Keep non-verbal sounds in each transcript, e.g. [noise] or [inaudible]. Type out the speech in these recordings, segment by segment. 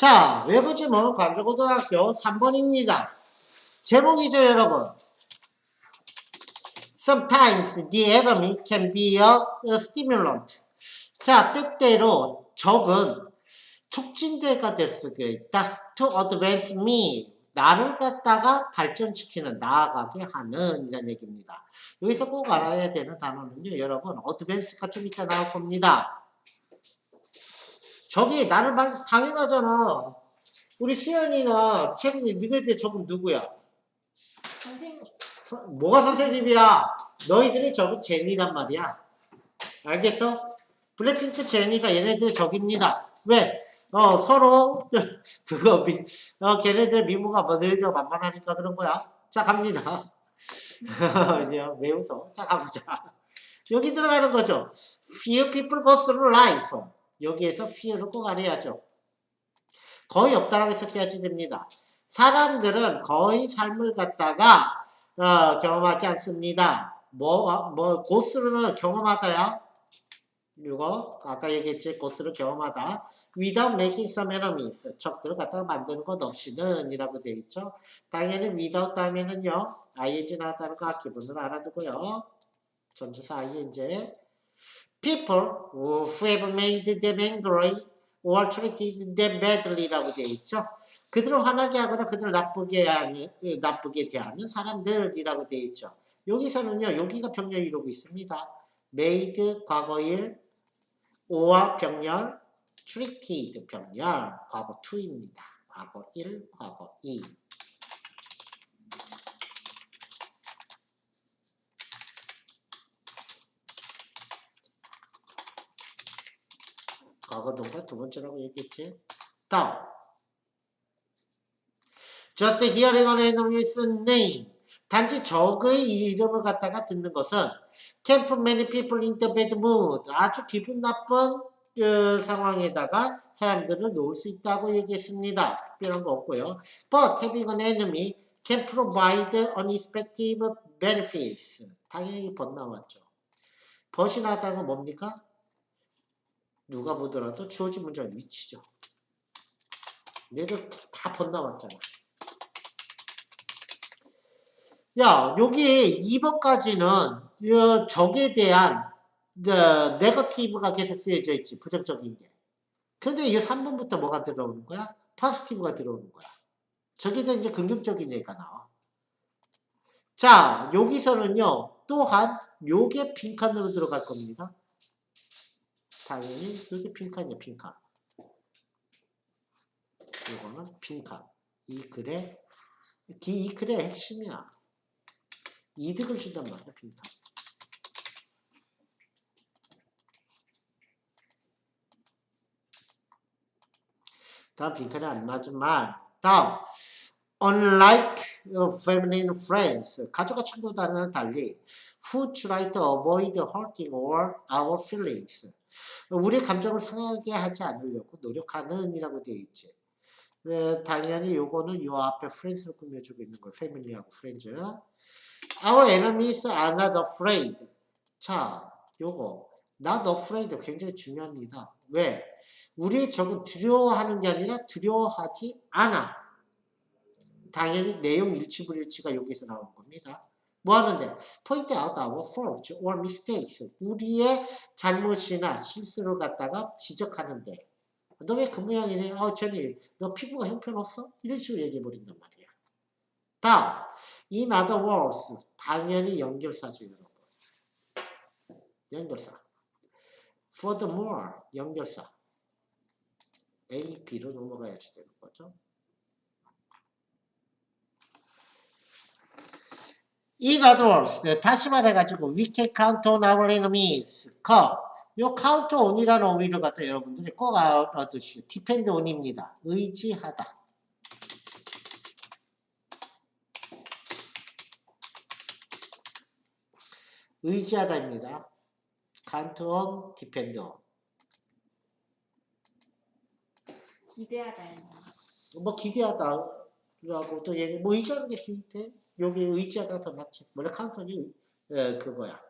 자, 외부 지문 관조고등학교 3번입니다. 제목이죠, 여러분. Sometimes the enemy can be a, a stimulant. 자, 때때로 적은 촉진대가 될 수가 있다. To advance me. 나를 갖다가 발전시키는, 나아가게 하는 이런 얘기입니다. 여기서 꼭 알아야 되는 단어는요, 여러분, advance가 좀 이따 나올 겁니다. 저기 나를 말 당연하잖아. 우리 수연이나 채민이 너네들 적은 누구야? 선생님. 서- 뭐가 선생님이야? 너희들이 적은 제니란 말이야. 알겠어? 블랙핑크 제니가 얘네들 적입니다. 왜? 어 서로 [laughs] 그거 미, 어 걔네들 미모가 뭐 너희들 만만하니까 그런 거야. 자 갑니다. [laughs] 이제 왜 웃어? 자 가보자. 여기 들어가는 거죠. Few people go through life. 여기에서 few를 꼭 알아야죠. 거의 없다라고 해석해야지 됩니다. 사람들은 거의 삶을 갖다가 어, 경험하지 않습니다. 뭐, 뭐, 고스로는 경험하다야. 이거, 아까 얘기했지, 고스로 경험하다. without making some enemies. 적들을 갖다가 만드는 것 없이는 이라고 되어 있죠. 당연히 without 다음에는요, ing 나왔다는 거 기본으로 알아두고요. 전주사 ing. People who have made them angry or treated them badly라고 되어 있죠. 그들을 화나게 하거나 그들을 나쁘게 하는, 나쁘게 대하는 사람들이라고 되어 있죠. 여기서는요, 여기가 병렬 이루고 있습니다. made 과거일, or 병렬, treated 병렬, 과거 2입니다. 과거 1, 과거 2. 과거 동사 두 번째라고 얘기했지. 다음. Just hearing an enemy's name. 단지 적의 이름을 갖다가 듣는 것은 can put many people in the bad mood. 아주 기분 나쁜 그 상황에다가 사람들을 놓을 수 있다고 얘기했습니다. 특별한 거 없고요. But having an enemy can provide unexpected benefits. 당연히 번 나왔죠. 벗이 건 뭡니까? 누가 보더라도 주어진 문제가 위치죠. 얘들 다 번 나왔잖아. 야, 여기 2번까지는 적에 대한 어, 네거티브가 계속 쓰여져 있지. 부정적인 게. 근데 이 3번부터 뭐가 들어오는 거야? 포지티브가 들어오는 거야. 저게 대한 이제 긍정적인 얘기가 나와. 자, 여기서는요. 또한 요게 빈칸으로 들어갈 겁니다. 당연히 여기 빈칸이야, 빈칸. 이거는 빈칸. 이 글의 이, 이 글의 핵심이야. 이득을 준단 말이야, 빈칸. 다음 빈칸에 안 맞은 말. 다음. Unlike your feminine friends, 가족과 친구들과는 달리, who try to avoid hurting or our feelings. 우리 감정을 상하게 하지 않으려고 노력하는 이라고 되어 있지. 네, 당연히 요거는 요 앞에 friends를 꾸며주고 있는 거예요. family하고 friends. Our enemies are not afraid. 자, 요거 not afraid 굉장히 중요합니다. 왜? 우리 적은 두려워하는 게 아니라 두려워하지 않아. 당연히 내용 일치 불일치가 여기서 나오는 겁니다. 뭐 하는데? point out our faults or mistakes. 우리의 잘못이나 실수를 갖다가 지적하는데. 너 왜 그 모양이네? 어, 전이, 너 피부가 형편없어? 이런 식으로 얘기해버린단 말이야. 다음. In other words. 당연히 연결사죠, 여러분. 연결사. Furthermore. 연결사. A, B로 넘어가야지 되는 거죠. In other words, 네, 다시 말해가지고 we can count on our enemies. count. 요 count on이라는 어휘를 갖다 여러분들이 꼭 알아두시오. depend on입니다. 의지하다. 의지하다입니다. count on, depend on. 기대하다요. 뭐 기대하다라고 또 얘기, 뭐 의지하는 게 기대. 여기 의지하다 더 낫지. 원래 카운터니 예, 그거야.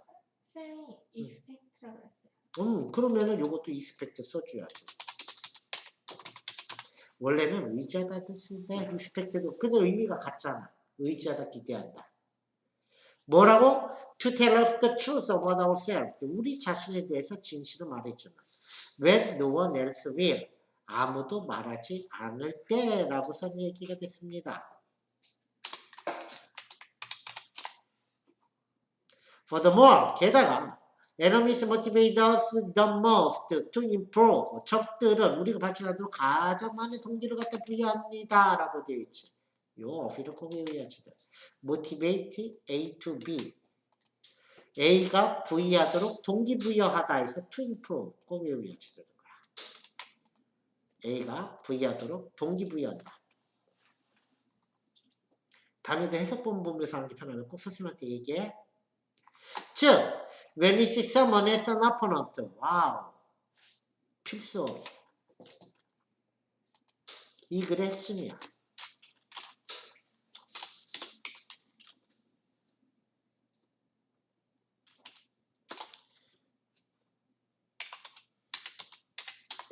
쌤이 expect라고 했어요. 음, 그러면은 요것도 이스펙트 써줘야지. 원래는 의지하다 뜻인데 expect도 근데 의미가 같잖아. 의지하다 기대한다. 뭐라고? To tell us the truth about ourselves. 우리 자신에 대해서 진실을 말해주는. When no one else will. 아무도 말하지 않을 때라고서 얘기가 됐습니다. Furthermore, 게다가 enemies motivate us the most to improve. 적들은 우리가 발전하도록 가장 많은 동기를 갖다 부여합니다. 라고 되어 있지. 요 어휘를 꼭 외워야지. motivate A to B. A가 부여하도록 동기부여하다 해서 to improve 꼭 외워야지 되는 거야. A가 부여하도록 동기부여한다. 다음에도 해석본 보면서 하는 게 편하면 꼭 선생님한테 얘기해. 즉, when we see someone as an opponent, 와우, 필수. 이 글의 핵심이야.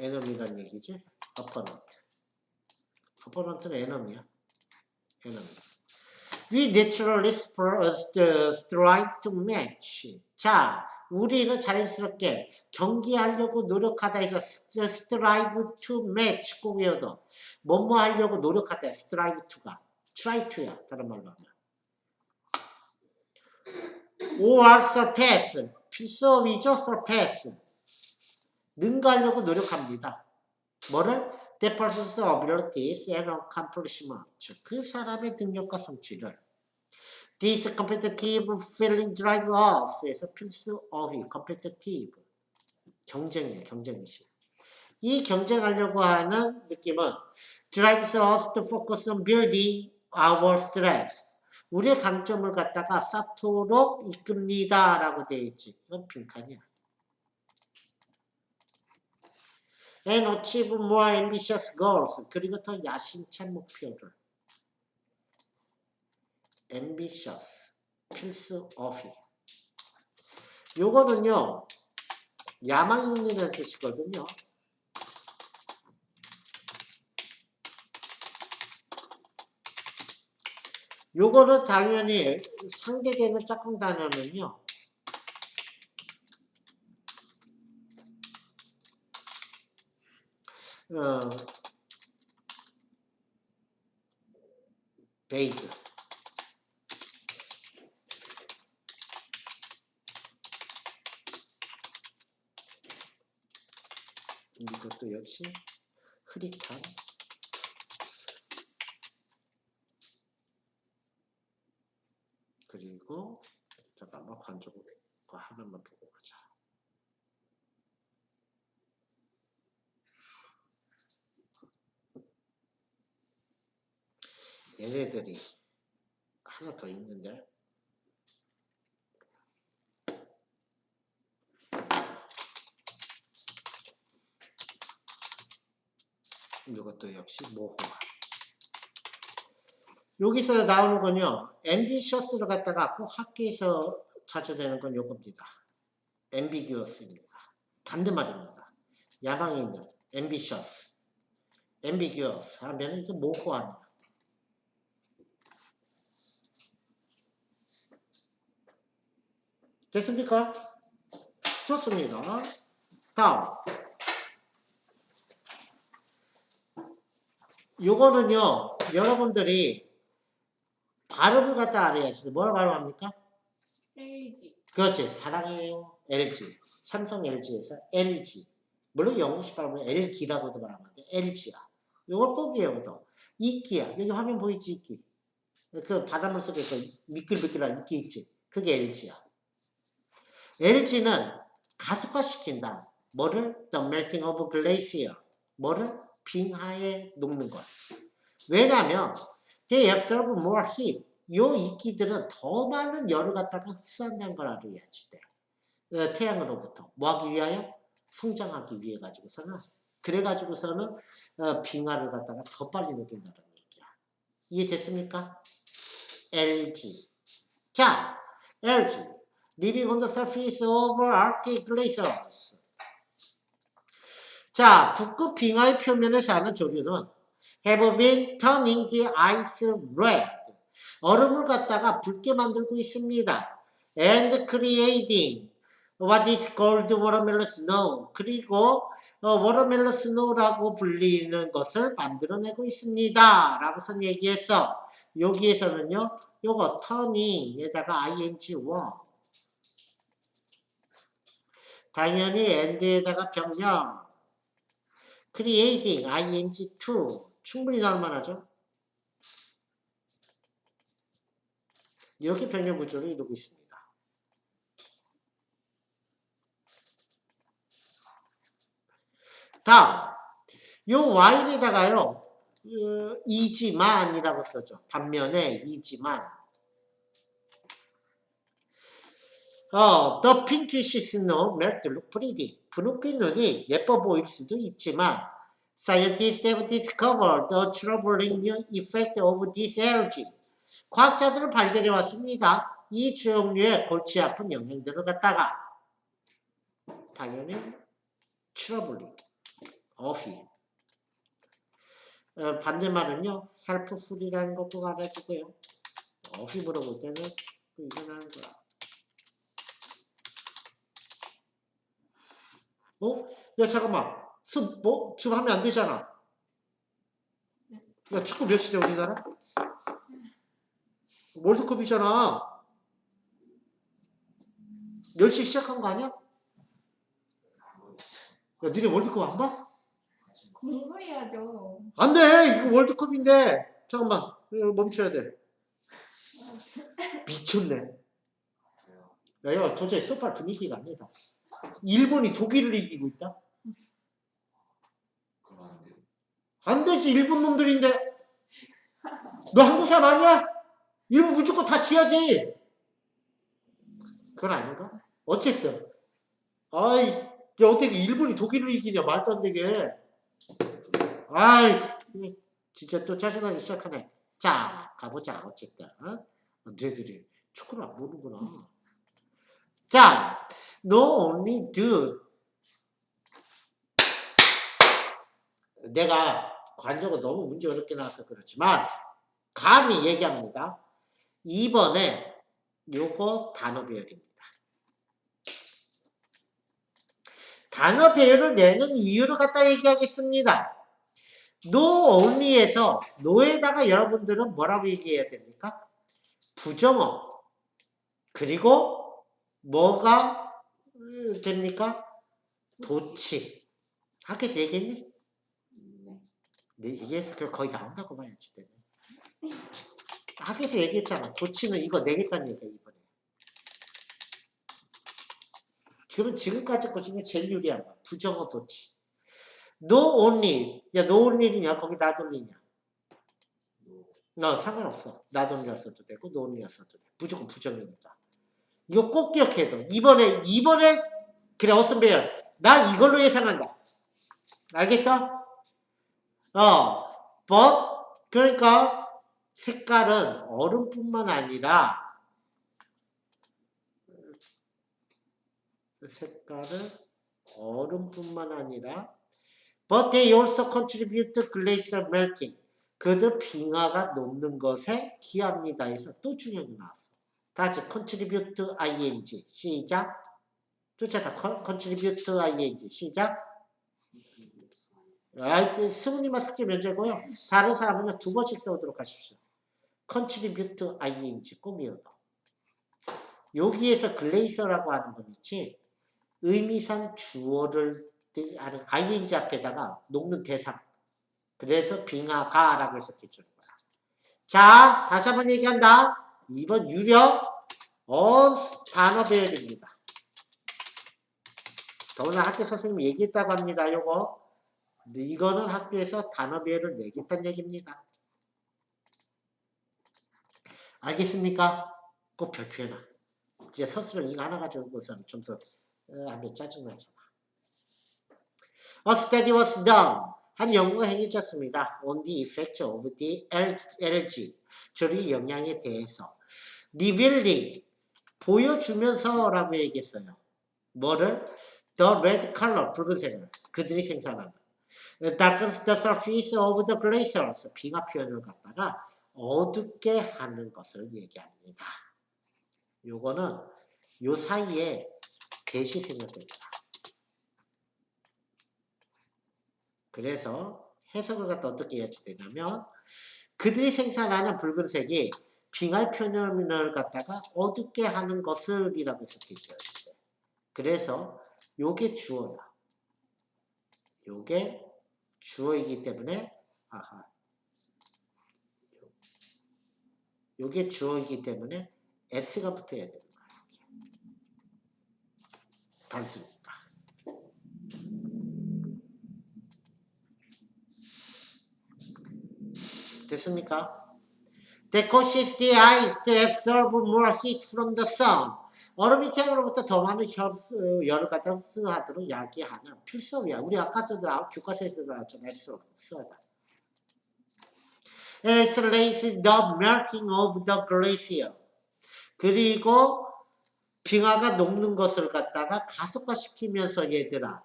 에너미란 얘기지? opponent. opponent는 에너미야. 에너미. We uh, st- strive to match. 자, 우리는 자연스럽게 경기하려고 노력하다 해서 st- strive to match 꼭 외워둬. 뭐뭐 하려고 노력하다. strive to가. try to야. 다른 말로 하면. or surpass. 필수업이죠. surpass. 능가하려고 노력합니다. 뭐를? The person's abilities and accomplishment. 그 사람의 능력과 성취를. This competitive feeling drive us. 에서 필수 어휘, competitive. 경쟁이에요, 경쟁이시. 이 경쟁하려고 하는 느낌은 drives us to focus on building our strength. 우리의 강점을 갖다가 쌓도록 이끕니다. 라고 되어 있지. 이건 빈칸이야. And achieve more ambitious goals. 그리고 더 야심찬 목표를. ambitious. 필수 어휘. 요거는요, 야망이 있는 뜻이거든요. 요거는 당연히 상대되는 짝꿍 단어는요, 어, 베이드. 이것도 역시 흐릿한 그리고 잠깐만 관조고 하나만 보고 가자. 얘네들이 하나 더 있는데? 이것도 역시 모호한 여기서 나오는 건요. ambitious를 갖다가 꼭 학교에서 찾아내는 건 요겁니다. ambiguous입니다. 반대말입니다. 야망이 있는 ambitious ambiguous 하면 이게 모호한 됐습니까? 좋습니다. 다음. 요거는요, 여러분들이 발음을 갖다 알아야지. 뭐라 발음합니까? LG. 그렇지. 사랑해요. LG. 삼성 LG에서 LG. 물론 영국식 발음은 LG라고도 말하는데 LG야. 요걸 꼭 외워둬. 이끼야. 여기 화면 보이지, 이끼. 그 바닷물 속에 그 미끌미끌한 이끼 있지. 그게 LG야. LG는 가속화시킨다. 뭐를? The melting of glacier. 뭐를? 빙하에 녹는 것. 왜냐하면 they absorb more heat. 요 이끼들은 더 많은 열을 갖다가 흡수한다는 걸 알아야지 돼. 어, 태양으로부터. 뭐 하기 위하여? 성장하기 위해 가지고서는 그래 가지고서는 어, 빙하를 갖다가 더 빨리 녹인다는 얘기야. 이해됐습니까? LG. 자, LG. Living on the surface of Arctic glaciers. 자, 북극 빙하의 표면에 사는 조류는 have been turning the ice red. 얼음을 갖다가 붉게 만들고 있습니다. and creating what is called watermelon snow. 그리고 어, watermelon snow라고 불리는 것을 만들어내고 있습니다. 라고선 얘기했어. 여기에서는요, 요거 turning에다가 ing1 당연히 and에다가 병령 creating ing2 충분히 나올 만하죠. 이렇게 병력 구조를 이루고 있습니다. 다음, 요 while에다가요, 어, 이지만이라고 써죠. 반면에 이지만. 어, the pinkish snow melt look pretty. 분홍빛 눈이 예뻐 보일 수도 있지만, scientists have discovered the troubling effect of this algae. 과학자들은 발견해 왔습니다. 이 종류의 골치 아픈 영향들을 갖다가 당연히 트러블링, 어휘. 어, 반대말은요, helpful이라는 것도 알아주고요. 어휘 물어볼 때는 또 이건 하는 거야. 어? 야 잠깐만, 수, 뭐 지금 하면 안 되잖아. 야 축구 몇 시냐 우리나라? 월드컵이잖아. 10시 시작한 거 아니야? 야, 니네 월드컵 안 봐? 공부해야죠. 안 돼! 이거 월드컵인데. 잠깐만. 이거 멈춰야 돼. 미쳤네. 야, 야, 도저히 소팔 분위기가 아니다. 일본이 독일을 이기고 있다? 안 되지, 일본 놈들인데. 너 한국 사람 아니야? 일본 무조건 다 지어야지. 그건 아닌가? 어쨌든. 아이, 야, 어떻게 일본이 독일을 이기냐, 말도 안 되게. 아이, 진짜 또 짜증나기 시작하네. 자, 가보자, 어쨌든. 어? 너희들이 축구를 안 보는구나. 자, no only do. 내가 관적은 너무 문제 어렵게 나와서 그렇지만, 감히 얘기합니다. 2번에 요거 단어 배열입니다. 단어 배열을 내는 이유를 갖다 얘기하겠습니다. no only에서 no에다가 여러분들은 뭐라고 얘기해야 됩니까? 부정어. 그리고 뭐가 음, 됩니까? 도치. 학교에서 얘기했니? 네. 네, 얘기해서 그걸 거의 나온다고 봐야지. 내가. 학교에서 얘기했잖아. 도치는 이거 내겠다는 얘기야, 이번에. 그러면 지금까지 것 중에 제일 유리한 거야. 부정어 도치. no only. 야, no only냐? 거기 not only냐? 노. 너 상관없어. not only였어도 되고, no only였어도 돼. 무조건 부정이니까. 이거 꼭 기억해야 돼. 이번에, 이번에, 그래, 어슨 배열. 나 이걸로 예상한다. 알겠어? 어, but, 그러니까, 색깔은 얼음뿐만 아니라 색깔은 얼음뿐만 아니라 but they also contribute glacier melting 그들 빙하가 녹는 것에 기합니다 해서 또 중요한 게 나왔어 다시 contribute ing. 시작. 쫓아서 con- contribute ing. 시작. 아, 승우님만 숙제 면제고요. 다른 사람은 두 번씩 써오도록 하십시오. contribute ing. 꼭 외워둬. 여기에서 글레이서라고 하는 건 있지? 의미상 주어를 하는 ing 앞에다가 녹는 대상. 그래서 빙하가라고 해서 기초는 거야. 자 다시 한번 얘기한다. 2번 유력 어 단어 배열입니다. 더구나 학교 선생님이 얘기했다고 합니다. 요거 이거는 학교에서 단어 배열을 내겠다는 얘기입니다. 알겠습니까? 꼭 별표해놔. 이제 서술을 이거 하나 가지고선 점수 어, 하면 짜증나잖아. A study was done. 한 연구가 행해졌습니다. On the effect of the LG, 조리 영향에 대해서. revealing, 보여주면서라고 얘기했어요. 뭐를? The red color, 붉은색을. 그들이 생산한다. darkens the surface of the glaciers. 빙하 표현을 갖다가 어둡게 하는 것을 얘기합니다. 요거는 요 사이에 대시 생략됩니다. 그래서 해석을 갖다 어떻게 해야지 되냐면 그들이 생산하는 붉은색이 빙하의 표현을 갖다가 어둡게 하는 것을 이라고 돼요. 그래서 요게 주어야. 요게 주어이기 때문에 아하. 요게 주어이기 때문에 s가 붙어야 되는 거야. 단수니 됐습니까? That causes the eyes to absorb more heat from the sun. 얼음이 태양으로부터 더 많은 흡수, 열을 갖다 흡수하도록 야기하는 필수이야. 우리 아까도 나- 교과서에서 나왔잖아. 흡수하다. It accelerates the melting of the glacier. 그리고 빙하가 녹는 것을 갖다가 가속화시키면서 얘들아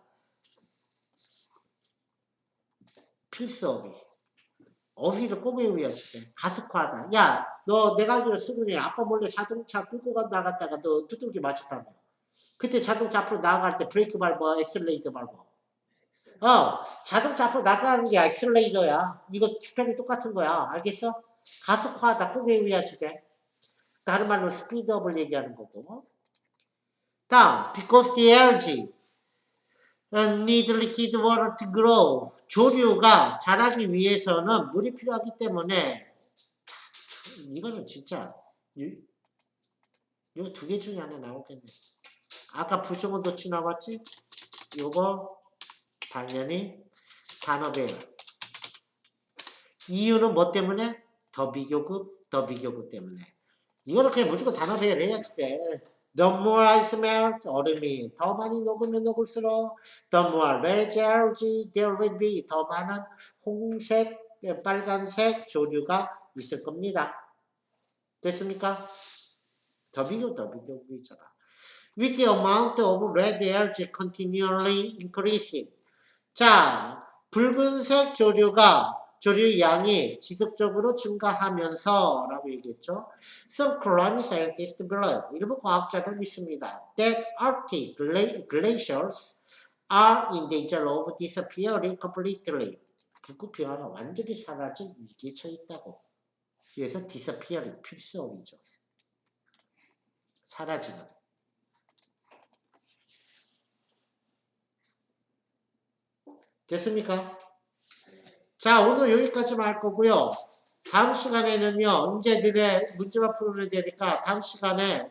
필수어휘 어휘를 꼭 외워야 돼 가속화하다. 야 너 내가 알기로 수근이 아빠 몰래 자동차 끌고 가 나갔다가 너 두들기 맞췄다며. 그때 자동차 앞으로 나아갈 때 브레이크 밟아 엑셀레이터 밟아. 어 자동차 앞으로 나가는 게 엑셀레이터야. 이거 튜평이 똑같은 거야. 알겠어? 가속화하다 꼭 외워야지 돼 다른 말로 스피드업을 얘기하는 거고. 다음 because the algae uh, need liquid water to grow 조류가 자라기 위해서는 물이 필요하기 때문에 참, 이거는 진짜 이두개 중에 하나 나오겠네 아까 부정어 도치 나왔지? 요거 당연히 단어배열 이유는 뭐 때문에? 더 비교급, 더 비교급 때문에 이거는 그냥 무조건 단어 배열해야지 돼. The more ice melt, 얼음이 더 많이 녹으면 녹을수록 The more red algae there will be, 더 많은 홍색, 예, 빨간색 조류가 있을 겁니다. 됐습니까? 더 비교, 더 비교이잖아. With the amount of red algae continually increasing. 자, 붉은색 조류가 조류 양이 지속적으로 증가하면서 라고 얘기했죠. Some climate scientists believe, 일부 과학자들 믿습니다. That Arctic gla- glaciers are in danger of disappearing completely. 북극 빙하가 완전히 사라질 위기에 처해 있다고. 그래서 disappearing 필수어이죠. 사라지는. 됐습니까? 자, 오늘 여기까지만 할 거고요. 다음 시간에는요, 이제 너네 문제만 풀면 되니까 다음 시간에